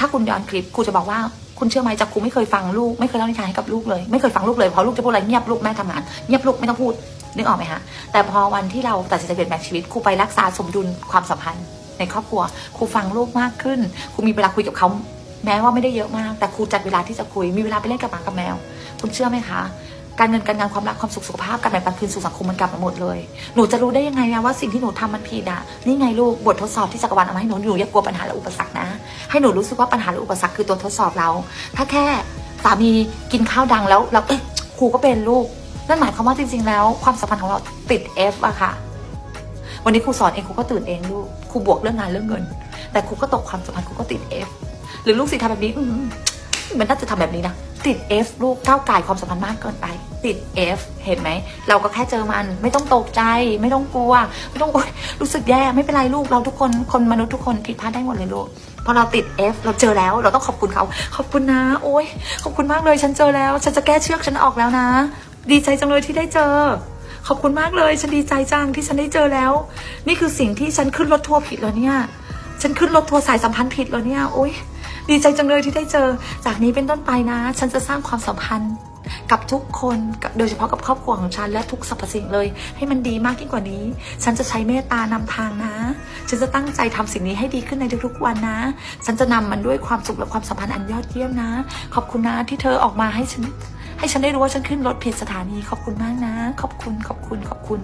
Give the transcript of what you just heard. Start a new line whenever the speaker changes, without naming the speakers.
ถ้าคุณย้อนคลิปครูจะบอกว่าคุณเชื่อไหมจากครูไม่เคยฟังลูกไม่เคยเล่านิทานให้กับลูกเลยไม่เคยฟังลูกเลยเพราะลูกจะพูดอะไรเงียบลูกแม่ทำงานเงียบลูกไม่ต้องพูดนึกออกไหมฮะแต่พอวันที่เราตัดสินใจเปลี่ยนแปลงชีวิตครูไปรักษาสมดุลความสัมพันธ์ ในครอบครัวครูฟังลูกมากขึ้นครูมีเวลาคุยกับเขาแม้ว่าไม่ได้เยอะมาก แต่ครูจัดเวลาที่จะคุยมีเวลาไปเล่นกับหมากับแมว คุณเชื่อไหมคะ การเงินการงานความรักความสุขสุขภาพการแบ่งปันคืนสู่สังคมมันกลับมาหมดเลย หนูจะรู้ได้ยังไงอะว่าสิ่งที่หนูทำมันผิดอะนี่ไงลูกบททดสอบที่จักรวาลเอามาให้หนูหนูอย่ากลัวปัญหาและอุปสรรคนะ ให้หนูรู้สึกว่าปัญหาและอุปสรรคคือตัวทดสอบเรา ถ้าแค่สามีกินข้าวดังแล้วแล้วเอ๊ะครูก็เป็นลูกนั่นหมายความว่าจริง ๆ แล้วความสัมพันธ์ของเราติด F อะค่ะ วันนี้ครูสอนเองครูก็ตื่นเองลูกครูบวกเรื่องงานเรื่องเงิน แต่ครูก็ตกความสัมพันธ์ครูก็ติด F หรือลูกศิษย์ทำแบบนี้มมันน่าจะทำแบบนี้นะ ติด F ลูกก้าวไก่ความสัมพันธ์มากเกินไป ติด F เห็นไหม เราก็แค่เจอมันไม่ต้องตกใจ ไม่ต้องกลัว ไม่ต้องโอ๊ยรู้สึกแย่ไม่เป็นไรลูกเราทุกคนคนมนุษย์ทุกคนผิดพลาดได้หมดเลยลูกพอเราติด F เราเจอแล้ว เราต้องขอบคุณเขาขอบคุณนะ โอ๊ยขอบคุณมากเลยฉันเจอแล้ว ฉันจะแก้เชือกฉันออกแล้วนะ ดีใจจังเลยที่ได้เจอ ขอบคุณมากเลย ฉันดีใจจังที่ฉันได้เจอแล้ว นี่คือสิ่งที่ฉันขึ้นรถทัวร์ผิดแล้วเนี่ย ฉันขึ้นรถทัวร์สายสัมพันธ์ผิดแล้วเนี่ยโอ๊ย ดีใจจังเลยที่ได้เจอ จากนี้เป็นต้นไปนะ ฉันจะสร้างความสัมพันธ์กับทุกคนโดยเฉพาะกับครอบครัวของฉันและทุกสรรพสิ่งเลย ให้มันดีมากยิ่งกว่านี้ ฉันจะใช้เมตตานำทางนะ ฉันจะตั้งใจทำสิ่งนี้ให้ดีขึ้นในทุกๆวันนะ ฉันจะนำมันด้วยความสุขและความสัมพันธ์อันยอดเยี่ยมนะ ขอบคุณนะที่เธอออกมาให้ฉัน ให้ฉันได้รู้ว่าฉันขึ้นรถผิดสถานีขอบคุณมากนะ ขอบคุณขอบคุณขอบคุณ